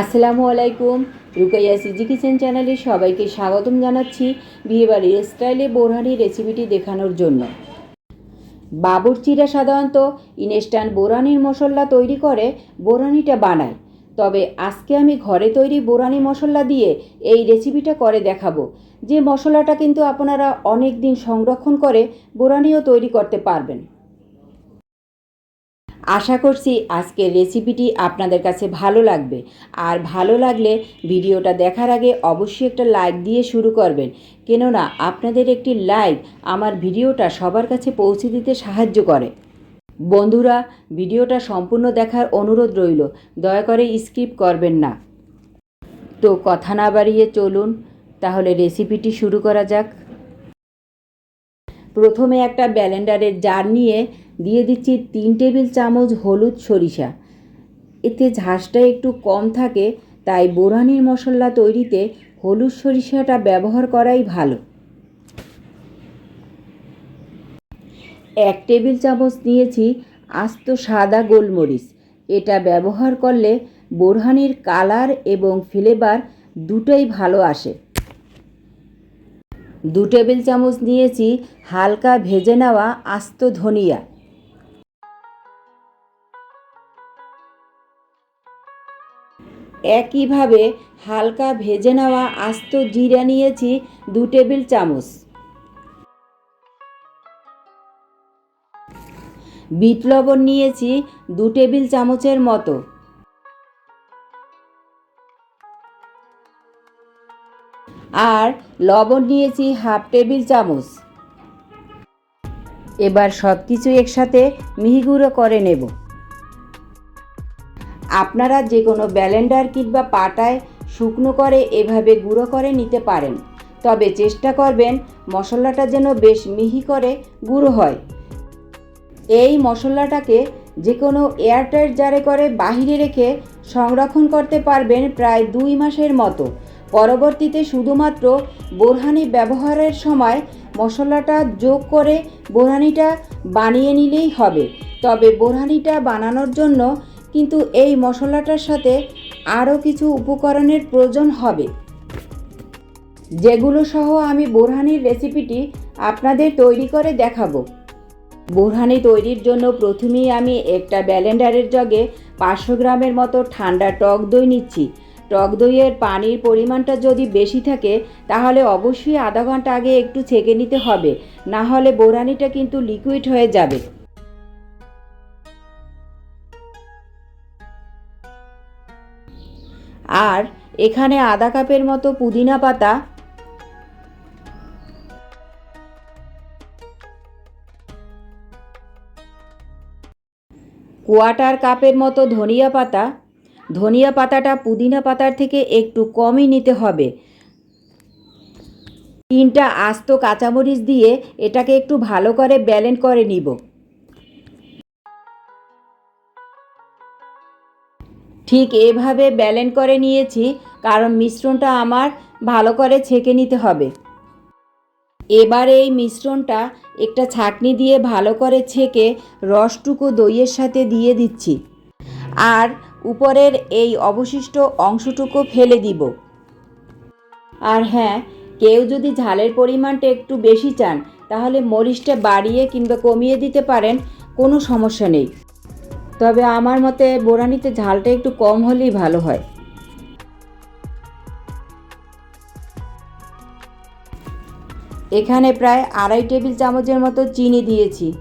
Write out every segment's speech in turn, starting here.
আসসালামু আলাইকুম। Rukaiya CG kitchen চ্যানেলে সবাইকে স্বাগতম জানাচ্ছি বিয়েবাড়ির স্টাইলে বোরহানি রেসিপিটি দেখানোর জন্য। বাবুর্চিরা সাধারণত ইনস্ট্যান্ট বোরানির মশলা তৈরি করে বোরানিটা বানায়। তবে আজকে আমি ঘরে তৈরি বোরানি মশলা দিয়ে এই রেসিপিটা করে দেখাবো। যে মশলাটা কিন্তু আপনারা অনেক দিন সংরক্ষণ করে বোরানিও তৈরি করতে পারবেন। আশা করছি আজকের রেসিপিটি আপনাদের কাছে ভালো লাগবে। আর ভালো লাগলে ভিডিওটা দেখার আগে অবশ্যই একটা লাইক দিয়ে শুরু করবেন। কেননা আপনাদের একটি লাইক আমার ভিডিওটা সবার কাছে পৌঁছে দিতে সাহায্য করে। বন্ধুরা, ভিডিওটা সম্পূর্ণ দেখার অনুরোধ রইল। দয়া করে স্কিপ করবেন না। তো কথা না বাড়িয়ে চলুন। তাহলে রেসিপিটি শুরু করা যাক। প্রথমে একটা ব্যালেন্ডারের জার নিয়ে দিয়ে দিচ্ছি তিন টেবিল চামচ হলুদ সরিষা। এতে ঝাঁসটা একটু কম থাকে, তাই বোরহানির মশলা তৈরিতে হলুদ সরিষাটা ব্যবহার করাই ভালো। এক টেবিল চামচ নিয়েছি আস্ত সাদা গোলমরিচ। এটা ব্যবহার করলে বোরহানির কালার এবং ফ্লেভার দুটোই ভালো আসে। দু টেবিল চামচ নিয়েছি হালকা ভেজে নেওয়া আস্ত ধনিয়া। একইভাবে হালকা ভেজে নেওয়া আস্ত জিরা নিয়েছি দু টেবিল চামচ। বিট লবণ নিয়েছি দু টেবিল চামচের মতো। আর লবণ নিয়েছি হাফ টেবিল চামচ। এবার সব কিছু একসাথে মিহি গুঁড়ো করে নেব। আপনারা যে কোনো ব্যালেন্ডার কিংবা পাটায় শুকনো করে এভাবে গুঁড়ো করে নিতে পারেন। তবে চেষ্টা করবেন মশলাটা যেন বেশ মিহি করে গুঁড়ো হয়। এই মশলাটাকে যে কোনো এয়ারটাইট জারে করে বাহিরে রেখে সংরক্ষণ করতে পারবেন প্রায় দুই মাসের মতো। পরবর্তীতে শুধুমাত্র বোরহানি ব্যবহারের সময় মশলাটা যোগ করে বোরহানিটা বানিয়ে নিলেই হবে। তবে বোরহানিটা বানানোর জন্য কিন্তু এই মশলাটার সাথে আরও কিছু উপকরণের প্রয়োজন হবে। যেগুলো সহ আমি বোরহানির রেসিপিটি আপনাদের তৈরি করে দেখাবো। বোরহানি তৈরির জন্য প্রথমেই আমি একটা ব্যালেন্ডারের জগে পাঁচশো গ্রামের মতো ঠান্ডা টক দই নিচ্ছি। টক দইয়ের পানির পরিমাণটা যদি বেশি থাকে, তাহলে অবশ্যই আধা ঘণ্টা আগে একটু ছেঁকে নিতে হবে। না হলে বোরানিটা কিন্তু লিকুইড হয়ে যাবে। আর এখানে আধা কাপের মতো পুদিনা পাতা। কোয়াটার কাপের মতো ধনিয়া পাতা। ধনিয়া পাতাটা পুদিনা পাতার থেকে একটু কমই নিতে হবে। তিনটা আস্ত কাঁচামরিচ দিয়ে এটাকে একটু ভালো করে ব্যালেন্ড করে নিব। ঠিক এভাবে ব্যালেন্ড করে নিয়েছি, কারণ মিশ্রণটা আমার ভালো করে ছেঁকে নিতে হবে। এবার এই মিশ্রণটা একটা ছাকনি দিয়ে ভালো করে ছেঁকে রসটুকু দইয়ের সাথে দিয়ে দিচ্ছি। আর উপরের এই অবশিষ্ট অংশটুকু ফেলে দিব। আর হ্যাঁ কেউ যদি ঝালের পরিমাণটা একটু বেশি চান, তাহলে মরিচটা বাড়িয়ে কিংবা কমিয়ে দিতে পারেন, কোনো সমস্যা নেই। তবে আমার মতে বোরানিতে ঝালটা একটু কম হলেই ভালো হয়। এখানে প্রায় আড়াই টেবিল চামচের মতো চিনি দিয়েছি।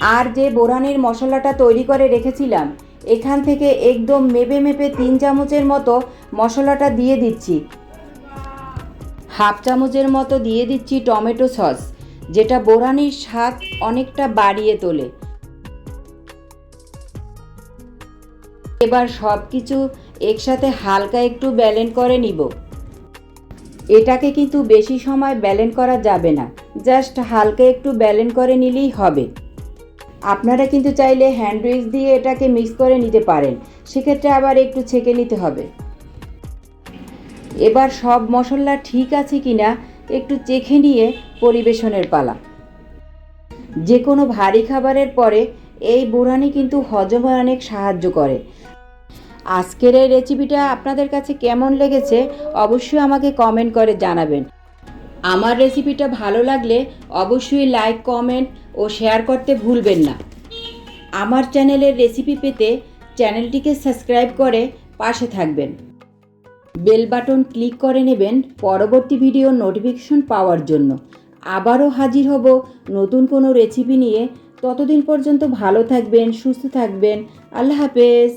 আর যে বোরানির মশলাটা তৈরি করে রেখেছিলাম এখান থেকে একদম মেপে মেপে তিন চামচের মতো মশলাটা দিয়ে দিচ্ছি। হাফ চামচের মতো দিয়ে দিচ্ছি টমেটো সস, যেটা বোরানির স্বাদ অনেকটা বাড়িয়ে তোলে। এবার সব কিছু একসাথে হালকা একটু ব্যালেন্ড করে নিব। এটাকে কিন্তু বেশি সময় ব্যালেন্ড করা যাবে না, জাস্ট হালকা একটু ব্যালেন্ড করে নিলেই হবে। আপনারা কিন্তু চাইলে হ্যান্ড উইক্স দিয়ে এটাকে মিক্স করে নিতে পারেন। সেক্ষেত্রে আবার একটু ছেঁকে নিতে হবে। এবার সব মশলা ঠিক আছে কি না একটু চেখে নিয়ে পরিবেশনের পালা। যে কোনো ভারী খাবারের পরে এই বোরানি কিন্তু হজমে অনেক সাহায্য করে। আজকের এই রেসিপিটা আপনাদের কাছে কেমন লেগেছে অবশ্যই আমাকে কমেন্ট করে জানাবেন। আমার রেসিপিটা ভালো লাগলে অবশ্যই লাইক কমেন্ট ও শেয়ার করতে ভুলবেন না। আমার চ্যানেলের রেসিপি পেতে চ্যানেলটিকে সাবস্ক্রাইব করে পাশে থাকবেন। বেল বাটন ক্লিক করে নেবেন পরবর্তী ভিডিও নোটিফিকেশন পাওয়ার জন্য। আবারও হাজির হব নতুন কোনো রেসিপি নিয়ে। ততদিন পর্যন্ত ভালো থাকবেন, সুস্থ থাকবেন। আল্লাহ হাফেজ।